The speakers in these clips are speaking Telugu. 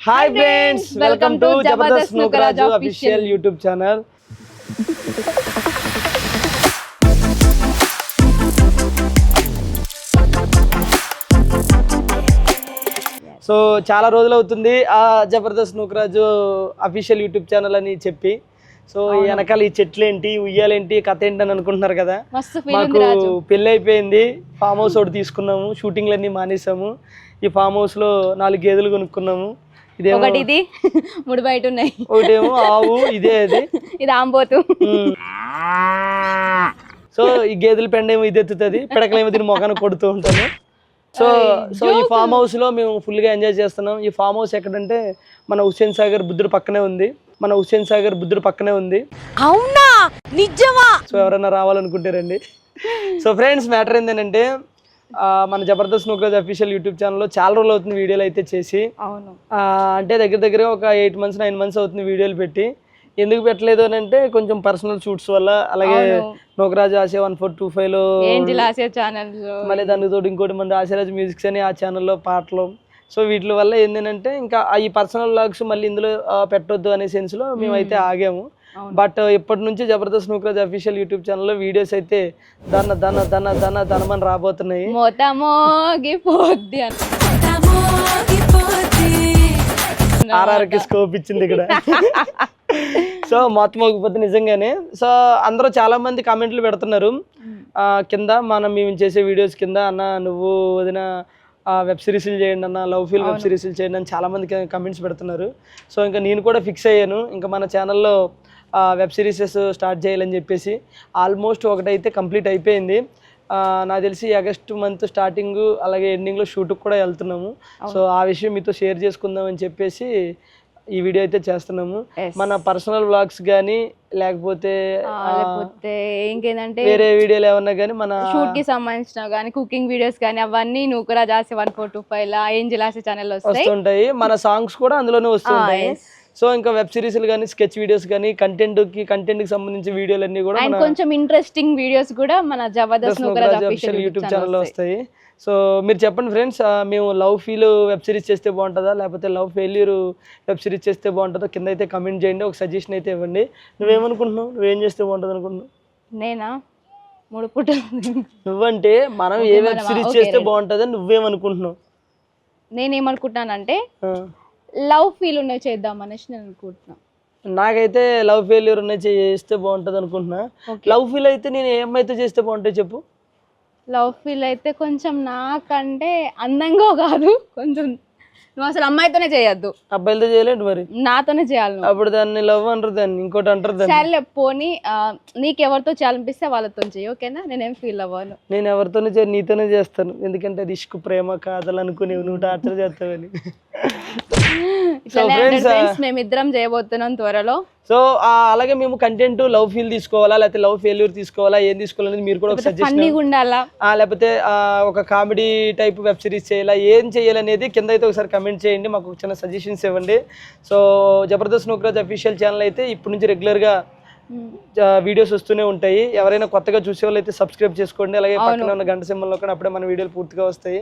Hi friends welcome to Jabardasth Nookaraju official YouTube channel so చాలా రోజులు అవుతుంది ఆ Jabardasth Nookaraju official YouTube channel అని చెప్పి. సో ఈ వెనకాల ఈ చెట్లు ఏంటి ఉయ్యాలేంటి కథ ఏంటి అని అనుకుంటున్నారు కదా? మాకు పెళ్ళి అయిపోయింది ఫామ్ హౌస్ ఒకటి తీసుకున్నాము షూటింగ్లు అన్ని మానేసాము. ఈ ఫామ్ హౌస్లో నాలుగు గేదెలు కొనుక్కున్నాము. ఒకటి ఇది మూడు బయట ఉన్నాయి. ఒకటేమో ఆవు ఇదే అది. ఇది ఆంబోతు. సో ఈ గేదెల పెండ ఏమో ఇది ఎత్తుతుంది పిడకలేమో దీని మొఖాన్ని కొడుతూ ఉంటాను సో సో ఈ ఫామ్ హౌస్లో మేము ఫుల్గా ఎంజాయ్ చేస్తున్నాం. ఈ ఫామ్ హౌస్ ఎక్కడంటే మన హుస్సేన్ సాగర్ బుద్ధుడు పక్కనే ఉంది. మన హుస్సేన్ సాగర్ బుద్ధుడు పక్కనే ఉంది. అవునా? నిజమా? సో ఎవరైనా రావాలనుకుంటే రండి. సో ఫ్రెండ్స్ మ్యాటర్ ఏంటంటే మన జబర్దస్త్ నూకరాజ్ అఫీషియల్ యూట్యూబ్ ఛానల్లో చాలా రోజులు అవుతుంది వీడియోలు అయితే చేసి. అవును. అంటే దగ్గర దగ్గర ఒక ఎయిట్ మంత్స్ నైన్ మంత్స్ అవుతుంది వీడియోలు పెట్టి. ఎందుకు పెట్టలేదు అని అంటే కొంచెం పర్సనల్ షూట్స్ వల్ల అలాగే. నోకరాజు ఆశయ వన్ ఫోర్ టూ ఫైవ్లో మళ్ళీ దానికి తోడు ఇంకోటి మంది ఆశయరాజ్ మ్యూజిక్స్ అని ఆ ఛానల్లో పాటలు సో వీటి వల్ల ఏంటంటే ఇంకా ఈ పర్సనల్ వ్లాగ్స్ మళ్ళీ ఇందులో పెట్టొద్దు అనే సెన్స్లో మేమైతే ఆగాము. బట్ ఇప్పటి నుంచి జబర్దస్త్ నూకరాజ్ అఫీషియల్ యూట్యూబ్ ఛానల్లో వీడియోస్ అయితే దన్న దన్న దన్న దన్న దనమని రాబోతున్నాయి. ఆర్ఆర్కి స్కోప్ ఇచ్చింది ఇక్కడ. సో మొత్తం ఒకపోతే నిజంగానే. సో అందరూ చాలా మంది కామెంట్లు పెడుతున్నారు. కింద మనం మేము చేసే వీడియోస్ కింద అన్న నువ్వు వదిన వెబ్ సిరీస్లు చేయండి అన్న లవ్ ఫీల్ వెబ్ సిరీస్లు చేయండి అని చాలా మంది కమెంట్స్ పెడుతున్నారు. సో ఇంకా నేను కూడా ఫిక్స్ అయ్యాను. ఇంకా మన ఛానల్లో వెబ్ సిరీసెస్ స్టార్ట్ చేయాలని చెప్పేసి ఆల్మోస్ట్ ఒకటైతే కంప్లీట్ అయిపోయింది. నాకు తెలిసి ఆగస్ట్ మంత్ స్టార్టింగ్ అలాగే ఎండింగ్లో షూట్కి కూడా వెళ్తున్నాము. సో ఆ విషయం మీతో షేర్ చేసుకుందాం అని చెప్పేసి ఈ వీడియో అయితే చేస్తున్నాము. మన పర్సనల్ వ్లాగ్స్ కానీ లేకపోతే లేకపోతే ఇంకేంటంటే వేరే వీడియోలు ఏమన్నా కానీ మన షూట్కి సంబంధించిన కానీ కుకింగ్ వీడియోస్ కానీ అవన్నీ నూకరాజ్ ఆసి వన్ ఫోర్ టూ ఫైవ్ లా ఛానల్ వస్తాయి వస్తుంటాయి మన సాంగ్స్ కూడా అందులోనే వస్తుంటాయి. సో ఇంకా వెబ్ సిరీస్లు కానీ స్కెచ్ వీడియోస్ కానీ కంటెంట్కి కంటెంట్కి సంబంధించిన వీడియోలు అన్ని కూడా అండ్ కొంచెం ఇంట్రెస్టింగ్ వీడియోస్ కూడా మన జబర్దస్త్ అఫీషియల్ యూట్యూబ్ ఛానల్లో వస్తాయి. సో మీరు చెప్పండి ఫ్రెండ్స్ మేము లవ్ ఫీల్ వెబ్ సిరీస్ చేస్తే బాగుంటుందా? లేకపోతే లవ్ ఫెయిల్యూర్ వెబ్ సిరీస్ చేస్తే బాగుంటుందా? కింద అయితే కమెంట్ చేయండి ఒక సజెషన్ అయితే ఇవ్వండి. నువ్వేమనుకుంటున్నావు? నువ్వేం చేస్తే బాగుంటుంది అనుకుంటున్నావు నేనా? మూడు పుట్టలు నువ్వంటే మనం ఏ వెబ్? సిరీస్ చేస్తే. బాగుంటుందని నువ్వేమనుకుంటున్నావు? నేనేమనుకుంటున్నానంటే. లవ్ ఫీల్ ఉన్నవి చేద్దాం అనేసి నేను అనుకుంటున్నాను నాకైతే లవ్ ఫెయిల్యూర్ ఉన్నాయి చేస్తే బాగుంటుంది అనుకుంటున్నా. లవ్ ఫీల్ అయితే నేను ఏమైతే చేస్తే బాగుంటుంది చెప్పు. లవ్ ఫీల్ అయితే కొంచెం నాకంటే అందంగా కాదు కొంచెం నువ్వు అసలు అమ్మాయితోనే చేయొద్దు. అబ్బాయిలతో చేయలేండి మరి? నాతోనే చేయాలి నువ్వు. అప్పుడు దాన్ని లవ్ అంటారు దాన్ని ఇంకోటి అంటారు దాన్ని. సరేలే పోనీ ఆ, నీకు ఎవరితో చేయాలనిపిస్తే వాళ్ళతో చెయ్యి ఓకేనా? నేనేం ఫీల్ అవ్వను. నేను ఎవరితోనే చే నీతోనే చేస్తాను. ఎందుకంటే అది ఇష్కు ప్రేమ కాదలు అనుకుని నువ్వు టార్చర్ చేస్తావని. friends, hundred friends మేమిద్దరం చేయబోతున్నాం త్వరలో. సో అలాగే మేము కంటెంట్ లవ్ ఫీల్ తీసుకోవాలా లేకపోతే లవ్ ఫెయిల్యూర్ తీసుకోవాలా ఏం తీసుకోవాలనేది మీరు కూడా ఒక సజెషన్ ఫన్నీగా ఉండాలా? లేకపోతే ఒక కామెడీ టైప్ వెబ్ సిరీస్ చేయాలా ఏం చేయాలనేది కింద అయితే ఒకసారి కమెంట్ చేయండి మాకు చిన్న సజెషన్స్ ఇవ్వండి. So Jabardasth Nookaraj official channel అయితే ఇప్పటి నుంచి రెగ్యులర్గా వీడియోస్ వస్తూనే ఉంటాయి. ఎవరైనా కొత్తగా చూసే వాళ్ళు అయితే సబ్స్క్రైబ్ చేసుకోండి. అలాగే పక్కన ఉన్న గంట సింబల్ కూడా అప్పుడే మన వీడియోలు పూర్తిగా వస్తాయి.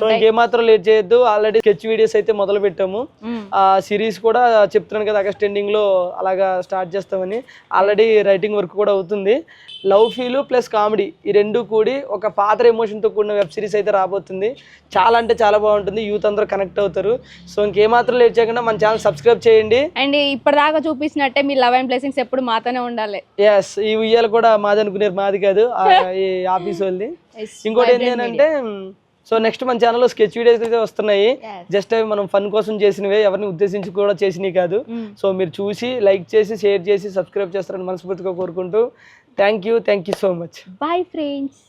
సో ఇంకేమాత్రం లేట్ చేయొద్దు. ఆల్రెడీ స్కెచ్ వీడియోస్ అయితే మొదలు పెట్టాము. ఆ సిరీస్ కూడా చెప్తున్నాను కదా ఆగస్ట్ ఎండింగ్లో అలాగా స్టార్ట్ చేస్తామని. ఆల్రెడీ రైటింగ్ వర్క్ కూడా అవుతుంది. లవ్ ఫీల్ ప్లస్ కామెడీ ఈ రెండు కూడి ఒక ఫాదర్ ఎమోషన్తో కూడిన వెబ్ సిరీస్ అయితే రాబోతుంది. చాలా అంటే చాలా బాగుంటుంది. యూత్ అందరూ కనెక్ట్ అవుతారు. సో ఇంకేమాత్రం లేట్ చేయకుండా మన ఛానల్ సబ్స్క్రైబ్ చేయండి. అండ్ ఇప్పటిదాకా చూపించినట్టే మీ లవ్ అండ్ బ్లెస్సింగ్స్ ఎప్పుడు మాతోనే ఉండాలి. ఎస్ ఈ ఉయ్యాలు కూడా మాది అనుకునేది మాది కాదు ఈ ఆఫీస్ వాళ్ళది. ఇంకోటి vibrant ఏంటి అంటే సో నెక్స్ట్ మన ఛానల్లో స్కెచ్ వీడియోస్ అయితే వస్తున్నాయి. జస్ట్ అవి మనం ఫన్ కోసం చేసినవే ఎవరిని ఉద్దేశించి కూడా చేసినవి కాదు. సో మీరు చూసి లైక్ చేసి షేర్ చేసి సబ్స్క్రైబ్ చేస్తారని మనస్ఫూర్తిగా కోరుకుంటూ thank you thank you so much bye friends